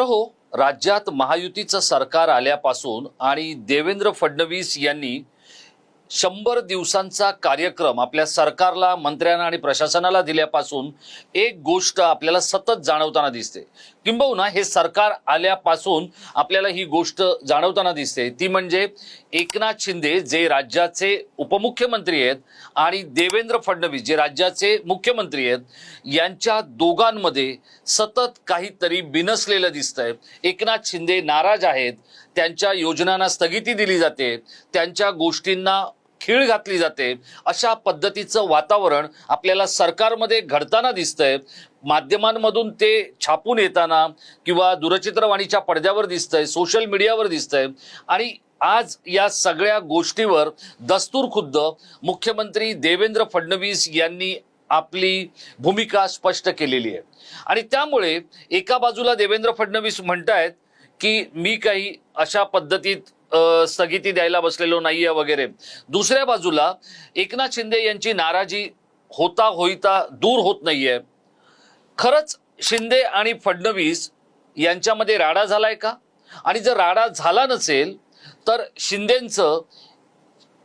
मित्र हो राज्यात महायुतीचं सरकार आल्यापासून आणि देवेंद्र फडणवीस यांनी शंभर दिवसांचा कार्यक्रम आपल्या सरकारला मंत्र्यांना आणि प्रशासनाला दिल्यापासून एक गोष्ट आपल्याला सतत जाणवताना दिसते. किंबहुना हे सरकार आल्यापासून आपल्याला ही गोष्ट जाणवताना दिसते. ती म्हणजे एकनाथ शिंदे जे राज्याचे उपमुख्यमंत्री आहेत आणि देवेंद्र फडणवीस जे राज्याचे मुख्यमंत्री आहेत यांच्या दोघांमध्ये सतत काहीतरी बिनसलेलं दिसतंय. एकनाथ शिंदे नाराज आहेत त्यांच्या योजनांना स्थगिती दिली जाते त्यांच्या गोष्टींना खीळ घातली जाते. अशा पद्धतीचं वातावरण आपल्याला सरकारमध्ये घडताना दिसतंय. माध्यमांमधून ते छापून येताना किंवा दूरचित्रवाणीच्या पडद्यावर दिसतंय सोशल मीडियावर दिसतंय. आणि आज या सगळ्या गोष्टीवर दस्तूर खुद्द मुख्यमंत्री देवेंद्र फडणवीस यांनी आपली भूमिका स्पष्ट केलेली आहे. आणि त्यामुळे एका बाजूला देवेंद्र फडणवीस म्हणतायत की मी काही अशा पद्धतीत स्थगिती द्यायला बसलेलो नाहीये वगैरे. दुसऱ्या बाजूला एकनाथ शिंदे यांची नाराजी होता होईता दूर होत नाहीये. खरंच शिंदे आणि फडणवीस यांच्यामध्ये राडा झालाय का? आणि जर राडा झाला नसेल तर शिंदेचं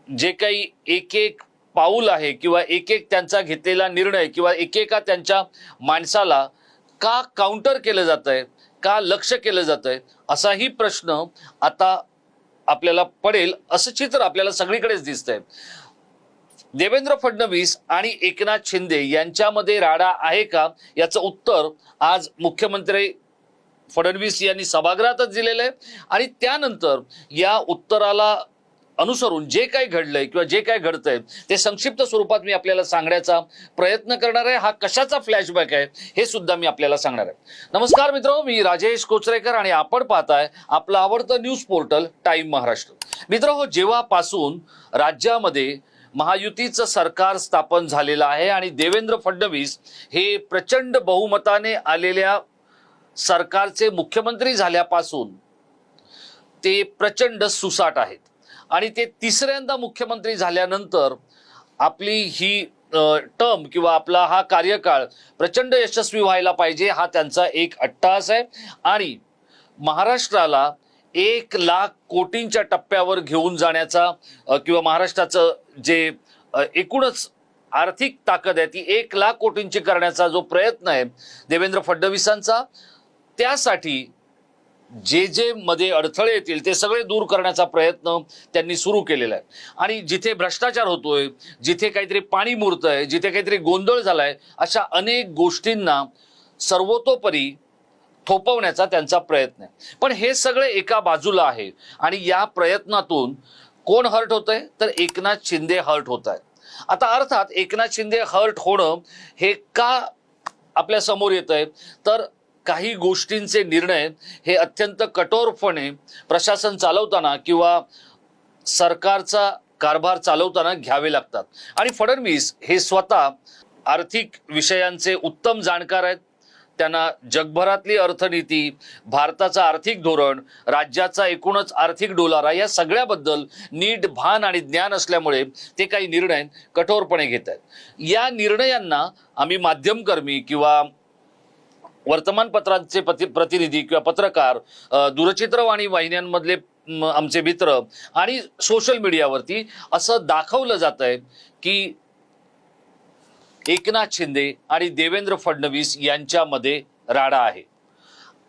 जे काही एक एक पाऊल आहे किंवा एक एक त्यांचा घेतलेला निर्णय किंवा एकेका त्यांच्या माणसाला का काउंटर केलं जात आहे का लक्ष केलं जात आहे असाही प्रश्न आता आपल्याला पडेल असं चित्र आपल्याला सगळीकडेच दिसतंय. देवेंद्र फडणवीस आणि एकनाथ शिंदे यांच्यामध्ये राडा आहे का? याचं उत्तर आज मुख्यमंत्री फडणवीस यांनी सभागृहातच दिलेलं आहे. आणि त्यानंतर या उत्तराला अनुसरून जे काही घडलंय किंवा जे काय घडतंय ते संक्षिप्त स्वरूपात मी आपल्याला सांगण्याचा प्रयत्न करणार आहे. हा कशाचा फ्लॅशबॅक आहे हे सुद्धा मी आपल्याला सांगणार आहे. नमस्कार मित्र मी राजेश कोचरेकर आणि आपण पाहताय आपलं आवडतं न्यूज पोर्टल टाईम महाराष्ट्र. मित्र हो जेव्हापासून राज्यामध्ये महायुतीचं सरकार स्थापन झालेलं आहे आणि देवेंद्र फडणवीस हे प्रचंड बहुमताने आलेल्या सरकारचे मुख्यमंत्री झाल्यापासून ते प्रचंड सुसाट आहेत. आणि ते तिसऱ्यांदा मुख्यमंत्री झाल्यानंतर आपली ही टर्म किंवा आपला हा कार्यकाळ प्रचंड यशस्वी व्हायला पाहिजे हा त्यांचा एक अट्टास आहे. आणि महाराष्ट्राला एक लाख कोटींच्या टप्प्यावर घेऊन जाण्याचा किंवा महाराष्ट्राचं जे एकूणच आर्थिक ताकद आहे ती एक लाख कोटींची करण्याचा जो प्रयत्न आहे देवेंद्र फडणवीसांचा त्यासाठी जे जे मध्ये अडथळे येतील ते सगळे दूर करण्याचा प्रयत्न त्यांनी सुरू केलेला आहे. आणि जिथे भ्रष्टाचार होतोय जिथे काहीतरी पाणी मुरत आहे जिथे काहीतरी गोंधळ झालाय अशा अनेक गोष्टींना सर्वतोपरी थोपवण्याचा त्यांचा प्रयत्न आहे. पण हे सगळे एका बाजूला आहे. आणि या प्रयत्नातून कोण हर्ट होत आहे तर एकनाथ शिंदे हर्ट होत आहे आता अर्थात एकनाथ शिंदे हर्ट होणं हे का आपल्यासमोर येत आहे तर काही गोष्टींचे निर्णय हे अत्यंत कठोरपणे प्रशासन चालवताना किंवा सरकारचा कारभार चालवताना घ्यावे लागतात. आणि फडणवीस हे स्वतः आर्थिक विषयांचे उत्तम जाणकार आहेत. त्यांना जगभरातली अर्थनीती भारताचं आर्थिक धोरण राज्याचा एकूणच आर्थिक डोलारा या सगळ्याबद्दल नीट भान आणि ज्ञान असल्यामुळे ते काही निर्णय कठोरपणे घेत आहेत. या निर्णयांना आम्ही माध्यमकर्मी किंवा वर्तमानपत्रांचे प्रतिनिधी किंवा पत्रकार दूरचित्रवाणी वाहिन्यांमधले आमचे मित्र आणि सोशल मीडियावरती असं दाखवलं जात आहे की एकनाथ शिंदे आणि देवेंद्र फडणवीस यांच्यामध्ये राडा आहे.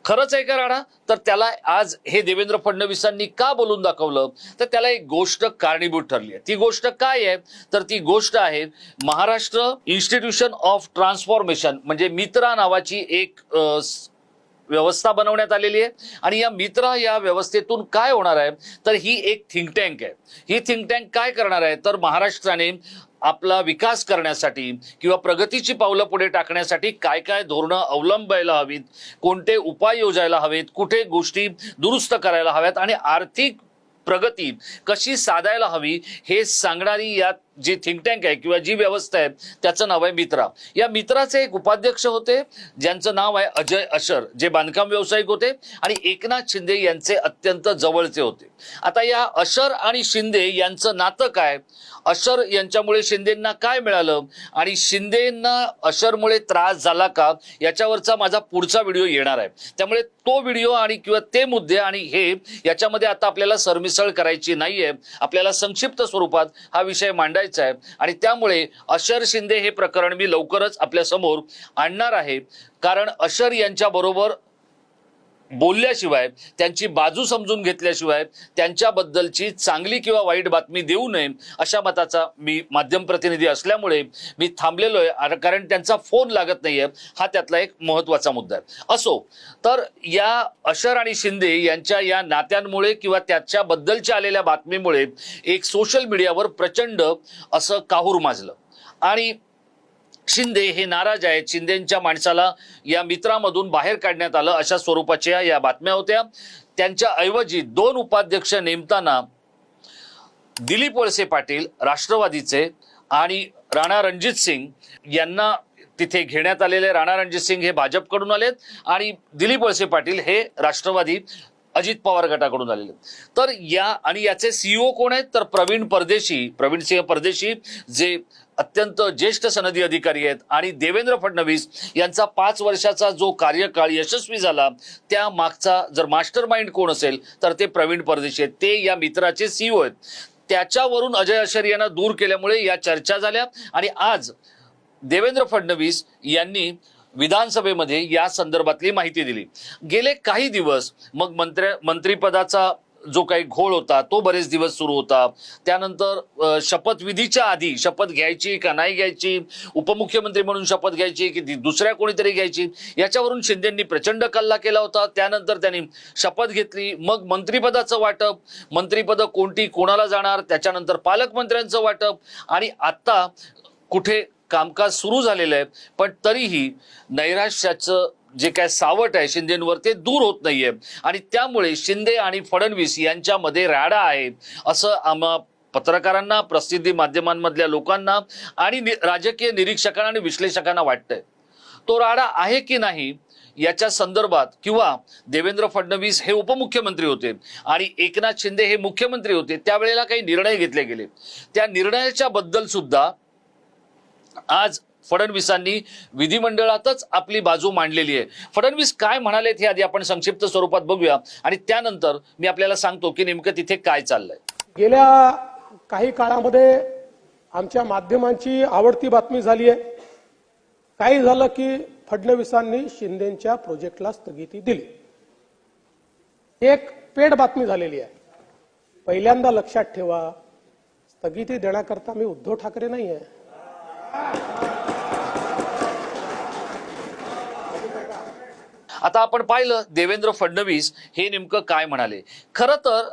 खरंच आहे का राणा? तर त्याला आज हे देवेंद्र फडणवीसांनी का बोलून दाखवलं? तर त्याला एक गोष्ट कारणीभूत ठरली आहे. ती गोष्ट काय आहे? तर ती गोष्ट आहे महाराष्ट्र इन्स्टिट्यूशन ऑफ ट्रान्सफॉर्मेशन म्हणजे मित्रा नावाची एक व्यवस्था बनवण्यात आलेली आहे. आणि या मित्रा या व्यवस्थेतून काय होणार आहे? तर ही एक थिंक टँक आहे. ही थिंक टँक काय करणार आहे? तर महाराष्ट्राने आपला विकास करण्यासाठी किंवा प्रगतीची पावलं पुढे टाकण्यासाठी काय काय धोरणं अवलंबायला हवीत कोणते उपाय योजायला हवेत कुठे गोष्टी दुरुस्त करायला हव्यात आणि आर्थिक प्रगती कशी साधायला हवी हे सांगणारी या जी थिंक टँक आहे किंवा जी व्यवस्था आहे त्याचं नाव आहे मित्रा. या मित्राचे एक उपाध्यक्ष होते ज्यांचं नाव आहे अजय अशर जे बांधकाम व्यावसायिक होते आणि एकनाथ शिंदे यांचे अत्यंत जवळचे होते. आता या अशर आणि शिंदे यांचं नातं काय? अशर यांच्यामुळे शिंदेंना काय मिळालं? आणि शिंदेंना अशरमुळे त्रास झाला का? याच्यावरचा माझा पुढचा व्हिडिओ येणार आहे. त्यामुळे तो व्हिडिओ आणि किंवा ते मुद्दे आणि हे याच्यामध्ये आता आपल्याला सरमिसळ करायची नाहीये. आपल्याला संक्षिप्त स्वरूपात हा विषय मांडायचा आहे. आणि त्यामुळे अशर शिंदे हे प्रकरण मी लवकरच आपल्यासमोर आणणार आहे. कारण अशर यांच्या बरोबर बोलल्याशिवाय त्यांची बाजू समजून घेतल्याशिवाय त्यांच्याबद्दलची चांगली किंवा वाईट बातमी देऊ नये अशा मताचा मी माध्यम प्रतिनिधी असल्यामुळे मी थांबलेलो आहे. कारण त्यांचा फोन लागत नाही आहे हा त्यातला एक महत्त्वाचा मुद्दा आहे. असो तर या अशर आणि शिंदे यांच्या या नात्यांमुळे किंवा त्याच्याबद्दलच्या आलेल्या बातमीमुळे एक सोशल मीडियावर प्रचंड असं काहूर माजलं. आणि शिंदे हे नाराज आहेत. शिंदेच्या माणसाला या मित्रामधून बाहेर काढण्यात आलं अशा स्वरूपाच्या या बातम्या होत्या. त्यांच्या ऐवजी दोन उपाध्यक्ष नेमताना दिलीप वळसे पाटील राष्ट्रवादीचे आणि राणा रणजित सिंग यांना तिथे घेण्यात आलेले. राणा रणजित सिंग हे भाजपकडून आलेत आणि दिलीप वळसे पाटील हे राष्ट्रवादी अजित पवार गटाकडून आलेले. तर या आणि याचे सीईओ कोण आहेत? तर प्रवीण परदेशी प्रवीण सिंह परदेशी जे अत्यंत ज्येष्ठ सनदी अधिकारी आहेत. आणि देवेंद्र फडणवीस यांचा पाच वर्षाचा जो कार्यकाळ यशस्वी झाला त्या मागचा जर मास्टर माइंड कोण असेल तर ते प्रवीण परदेशी आहेत. ते या मित्राचे सीईओ आहेत. त्याच्यावरून अजय अशर यांना दूर केल्यामुळे या चर्चा झाल्या. आणि आज देवेंद्र फडणवीस यांनी विधानसभेमध्ये या संदर्भातली माहिती दिली. गेले काही दिवस मग मंत्र्या मंत्रिपदाचा जो काही घोळ होता तो बरेच दिवस सुरू होता. त्यानंतर शपथविधीच्या आधी शपथ घ्यायची का नाही घ्यायची? उपमुख्यमंत्री म्हणून शपथ घ्यायची की ती दुसऱ्या कोणीतरी घ्यायची? याच्यावरून शिंदेंनी प्रचंड कल्ला केला होता. त्यानंतर त्यांनी शपथ घेतली. मग मंत्रिपदाचं वाटप. मंत्रिपद कोणती कोणाला जाणार? त्याच्यानंतर पालकमंत्र्यांचं वाटप. आणि आत्ता कुठे कामकाज सुरू झालेलं आहे पण तरीही नैराश्याचं जे काय सावट आहे शिंदेंवर ते दूर होत नाहीये. आणि त्यामुळे शिंदे आणि फडणवीस यांच्यामध्ये राडा आहे असं आम्हा पत्रकारांना प्रसिद्धी माध्यमांमधल्या लोकांना आणि नि- राजकीय निरीक्षकांना आणि विश्लेषकांना वाटतंय. तो राडा आहे की नाही याच्या संदर्भात किंवा देवेंद्र फडणवीस हे उपमुख्यमंत्री होते आणि एकनाथ शिंदे हे मुख्यमंत्री होते त्यावेळेला काही निर्णय घेतले गेले. त्या निर्णयाच्या बद्दल सुद्धा आज फडणवीसांनी विधिमंडळातच आपली बाजू मांडलेली आहे. फडणवीस काय म्हणालेत हे आधी आपण संक्षिप्त स्वरूपात बघूया. आणि त्यानंतर मी आपल्याला सांगतो की नेमकं तिथे काय चाललंय. गेल्या काही काळामध्ये आमच्या माध्यमांची आवडती बातमी झाली आहे. काही झालं की फडणवीसांनी शिंदेच्या प्रोजेक्टला स्थगिती दिली. एक पेड बातमी झालेली आहे. पहिल्यांदा लक्षात ठेवा स्थगिती देण्याकरता मी उद्धव ठाकरे नाही आहे. आता आपण पाहिलं देवेंद्र फडणवीस हे नेमकं काय म्हणाले? खरं तर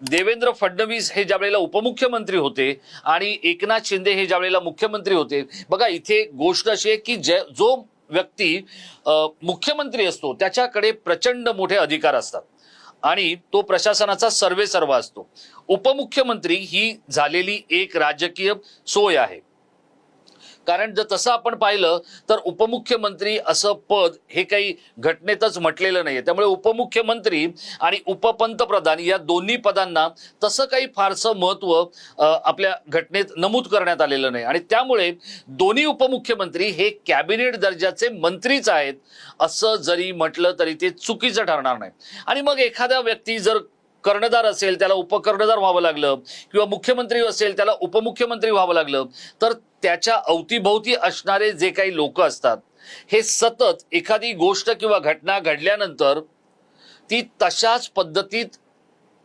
देवेंद्र फडणवीस हे ज्या वेळेला उपमुख्यमंत्री होते आणि एकनाथ शिंदे हे ज्या वेळेला मुख्यमंत्री होते बघा इथे गोष्ट अशी आहे की जे जो व्यक्ती मुख्यमंत्री असतो त्याच्याकडे प्रचंड मोठे अधिकार असतात आणि तो प्रशासनाचा सर्वे सर्व असतो. उपमुख्यमंत्री ही झालेली एक राजकीय सोय आहे. कारण जर तसं आपण पाहिलं तर उपमुख्यमंत्री असं पद हे काही घटनेतच म्हटलेलं नाही त्यामुळे उपमुख्यमंत्री आणि उपपंतप्रधान या दोन्ही पदांना तसं काही फारसं महत्त्व आपल्या घटनेत नमूद करण्यात आलेलं नाही. आणि त्यामुळे दोन्ही उपमुख्यमंत्री हे कॅबिनेट दर्जाचे मंत्रीच आहेत असं जरी म्हटलं तरी ते चुकीचं ठरणार नाही. आणि मग एखादा व्यक्ती जर कर्णधार असेल त्याला उपकर्णधार व्हावं लागलं किंवा मुख्यमंत्री असेल त्याला उपमुख्यमंत्री व्हावं लागलं तर त्याच्या अवतीभोवती असणारे जे काही लोक असतात हे सतत एखादी गोष्ट किंवा घटना घडल्यानंतर ती तशाच पद्धतीत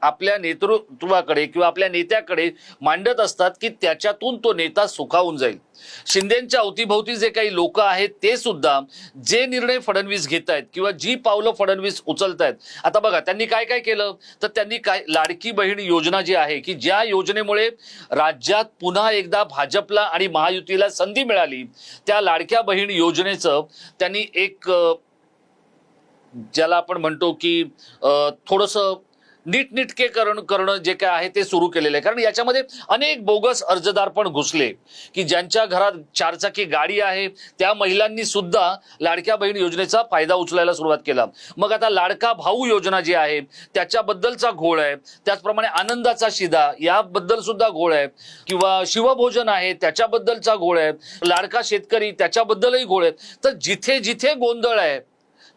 आपल्या नेतृत्वाकडे किंवा आपल्या नेत्याकडे मांडत असतात की त्याच्यातून तो नेता सुखावून जाईल. शिंदेच्या अवतीभोवती जे काही लोक आहेत ते सुद्धा जे निर्णय फडणवीस घेत आहेत किंवा जी पावलं फडणवीस उचलत आहेत आता बघा त्यांनी काय काय केलं? तर त्यांनी काय लाडकी बहीण योजना जी आहे की ज्या योजनेमुळे राज्यात पुन्हा एकदा भाजपला आणि महायुतीला संधी मिळाली त्या लाडक्या बहीण योजनेचं त्यांनी एक ज्याला आपण म्हणतो की थोडंसं नीटनिटके करण करणं जे काय आहे ते सुरू केलेलं आहे. कारण याच्यामध्ये अनेक बोगस अर्जदार पण घुसले की ज्यांच्या घरात चारचाकी गाडी आहे त्या महिलांनी सुद्धा लाडक्या बहीण योजनेचा फायदा उचलायला सुरुवात केला. मग आता लाडका भाऊ योजना जी आहे त्याच्याबद्दलचा घोळ आहे त्याचप्रमाणे आनंदाचा शिदा याबद्दल सुद्धा घोळ आहे किंवा शिवभोजन आहे त्याच्याबद्दलचा घोळ आहे लाडका शेतकरी त्याच्याबद्दलही घोळ आहे. तर जिथे जिथे गोंधळ आहे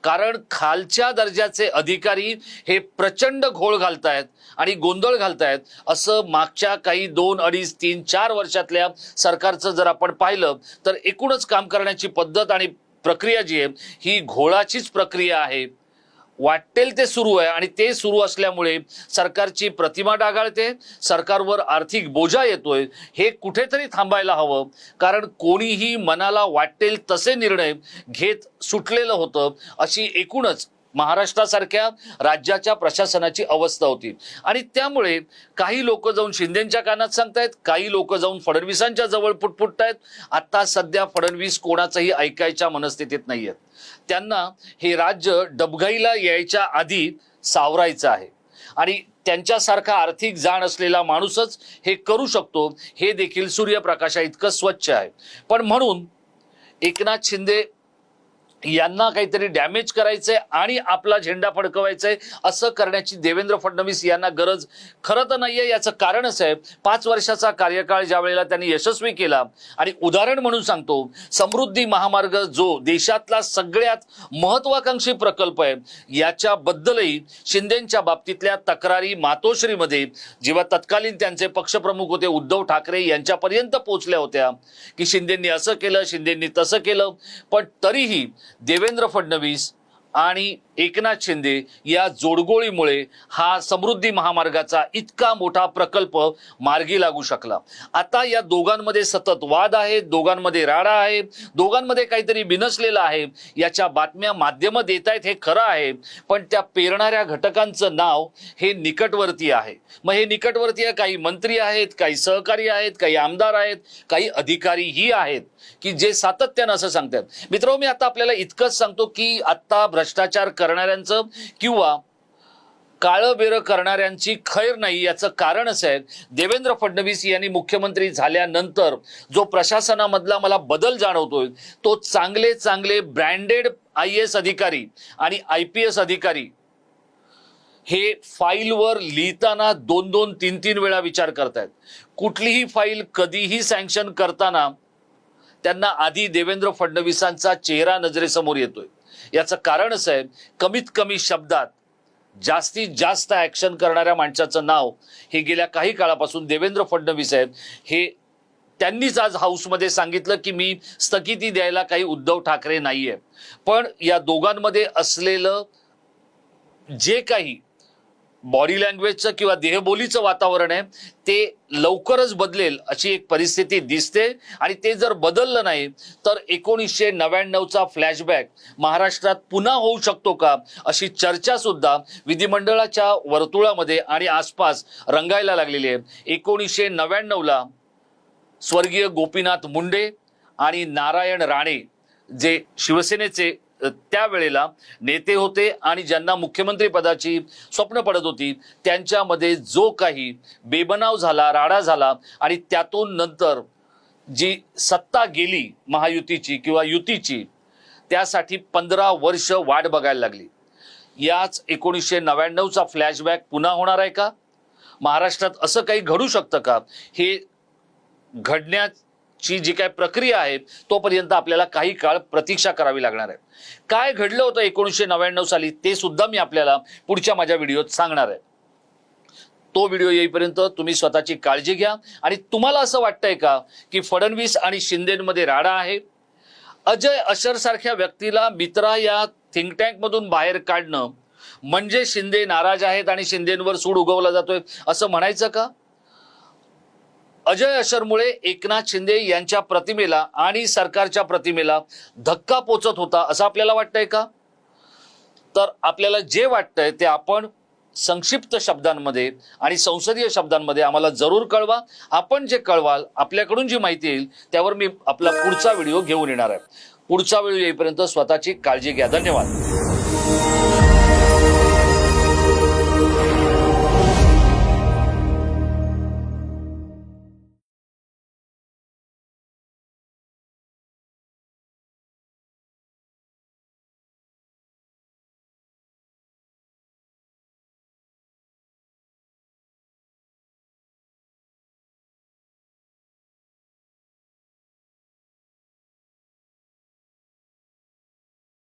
कारण खालच्या दर्जाचे अधिकारी हे प्रचंड घोळ घालतायत आणि गोंधळ घालतायत. असं मागच्या काही दोन अडीच तीन चार वर्षातल्या सरकारचं जर आपण पाहिलं तर एकूणच काम करण्याची पद्धत आणि प्रक्रिया जी आहे ही घोळाचीच प्रक्रिया आहे. वाटेल ते सुरू आहे आणि ते सुरू असल्यामुळे सरकारची प्रतिमा डागाळते सरकारवर आर्थिक बोजा येतोय हे कुठेतरी थांबायला हवं. कारण कोणीही मनाला वाटेल तसे निर्णय घेत सुटलेलं होतं अशी एकूणच महाराष्ट्रासारख्या राज्याच्या प्रशासनाची अवस्था होती. आणि त्यामुळे काही लोक जाऊन शिंदेच्या कानात सांगतायत काही लोक जाऊन फडणवीसांच्या जवळ पुटपुटतायत. आता सध्या फडणवीस कोणाचंही ऐकायच्या मनस्थितीत नाहीयेत. त्यांना हे राज्य डबघाईला यायच्या आधी सावरायचं आहे. आणि त्यांच्यासारखा आर्थिक जाण असलेला माणूसच हे करू शकतो हे देखील सूर्यप्रकाशा इतकं स्वच्छ आहे. पण म्हणून एकनाथ शिंदे यांना काहीतरी डॅमेज करायचंय आणि आपला झेंडा फडकवायचाय असं करण्याची देवेंद्र फडणवीस यांना गरज खरं तर नाहीये. याचं कारणच आहे पाच वर्षाचा कार्यकाळ ज्या वेळेला त्यांनी यशस्वी केला आणि उदाहरण म्हणून सांगतो समृद्धी महामार्ग जो देशातला सगळ्यात महत्वाकांक्षी प्रकल्प आहे याच्याबद्दलही शिंदेच्या बाबतीतल्या तक्रारी मातोश्रीमध्ये जेव्हा तत्कालीन त्यांचे पक्षप्रमुख होते उद्धव ठाकरे यांच्यापर्यंत पोहोचल्या होत्या की शिंदेंनी असं केलं शिंदेंनी तसं केलं पण तरीही देवेंद्र फडणवीस आणि एकनाथ शिंदे या जोडगोळीमुळे हा समृद्धी महामार्गाचा इतका मोठा प्रकल्प मार्गी लागू शकला. आता या दोघांमध्ये सतत वाद आहे दोघांमध्ये राडा आहे दोघांमध्ये काहीतरी बिनसलेलं आहे याच्या बातम्या माध्यम देत आहेत हे खरं आहे पण त्या पेरणाऱ्या घटकांचं नाव हे निकटवर्ती आहे. मग हे निकटवर्ती आहे काही मंत्री आहेत काही सहकारी आहेत काही आमदार आहेत काही अधिकारीही आहेत की जे सातत्यानं असं सांगतात. मित्र मी आता आपल्याला इतकंच सांगतो की आता भ्रष्टाचार कर करणाऱ्यांचं किंवा काळं बेरं करणाऱ्यांची खैर नाही याचं कारण असं आहे देवेंद्र फडणवीस यांनी मुख्यमंत्री झाल्यानंतर जो प्रशासनामधला मला बदल जाणवतोय तो चांगले चांगले ब्रँडेड आय एस अधिकारी आणि आय पी एस अधिकारी हे फाईलवर लिहिताना दोन दोन तीन तीन वेळा विचार करतायत. कुठलीही फाईल कधीही सँक्शन करताना त्यांना आधी देवेंद्र फडणवीसांचा चेहरा नजरेसमोर येतोय. याचं कारणच आहे कमीत कमी शब्दात जास्तीत जास्त ॲक्शन करणाऱ्या माणसाचं नाव हे गेल्या काही काळापासून देवेंद्र फडणवीस आहेत. हे त्यांनीच आज हाऊसमध्ये सांगितलं की मी स्थगिती द्यायला काही उद्धव ठाकरे नाही आहे पण या दोघांमध्ये असलेलं जे काही बॉडी लँग्वेजचं किंवा देहबोलीचं वातावरण आहे ते लवकरच बदलेल अशी एक परिस्थिती दिसते. आणि ते जर बदललं नाही तर एकोणीसशे नव्याण्णवचा फ्लॅशबॅक महाराष्ट्रात पुन्हा होऊ शकतो का अशी चर्चा सुद्धा विधिमंडळाच्या वर्तुळामध्ये आणि आसपास रंगायला लागलेली आहे. एकोणीसशे नव्याण्णवला स्वर्गीय गोपीनाथ मुंडे आणि नारायण राणे जे शिवसेनेचे त्यावेळेला नेते होते आणि ज्यांना मुख्यमंत्री पदाची स्वप्न पडत होती त्यांच्यामध्ये जो काही बेबनाव झाला राडा झाला आणि त्यातून नंतर जी सत्ता गेली महायुतीची किंवा युतीची त्यासाठी पंधरा वर्ष वाट बघायला लागली. याच एकोणीसशे नव्याण्णवचा फ्लॅशबॅक पुन्हा होणार आहे का? महाराष्ट्रात असं काही घडू शकतं का? हे घडण्यात ची जी काय प्रक्रिया आहे तोपर्यंत आपल्याला काही काळ प्रतीक्षा करावी लागणार आहे. काय घडलं होतं एकोणीसशे नव्याण्णव साली ते सुद्धा मी आपल्याला पुढच्या माझ्या व्हिडिओत सांगणार आहे. तो व्हिडिओ येईपर्यंत तुम्ही स्वतःची काळजी घ्या. आणि तुम्हाला असं वाटतंय का की फडणवीस आणि शिंदेमध्ये राडा आहे? अजय अशर सारख्या व्यक्तीला मित्रा या थिंक टँकमधून बाहेर काढणं म्हणजे शिंदे नाराज आहेत आणि शिंदेवर सूड उगवला जातोय असं म्हणायचं का? अजय अशरमुळे एकनाथ शिंदे यांच्या प्रतिमेला आणि सरकारच्या प्रतिमेला धक्का पोचत होता असं आपल्याला वाटतंय का? तर आपल्याला जे वाटतंय ते आपण संक्षिप्त शब्दांमध्ये आणि संसदीय शब्दांमध्ये आम्हाला जरूर कळवा. आपण जे कळवाल आपल्याकडून जी माहिती येईल त्यावर मी आपला पुढचा व्हिडिओ घेऊन येणार आहे. पुढचा व्हिडिओ येईपर्यंत स्वतःची काळजी घ्या. धन्यवाद.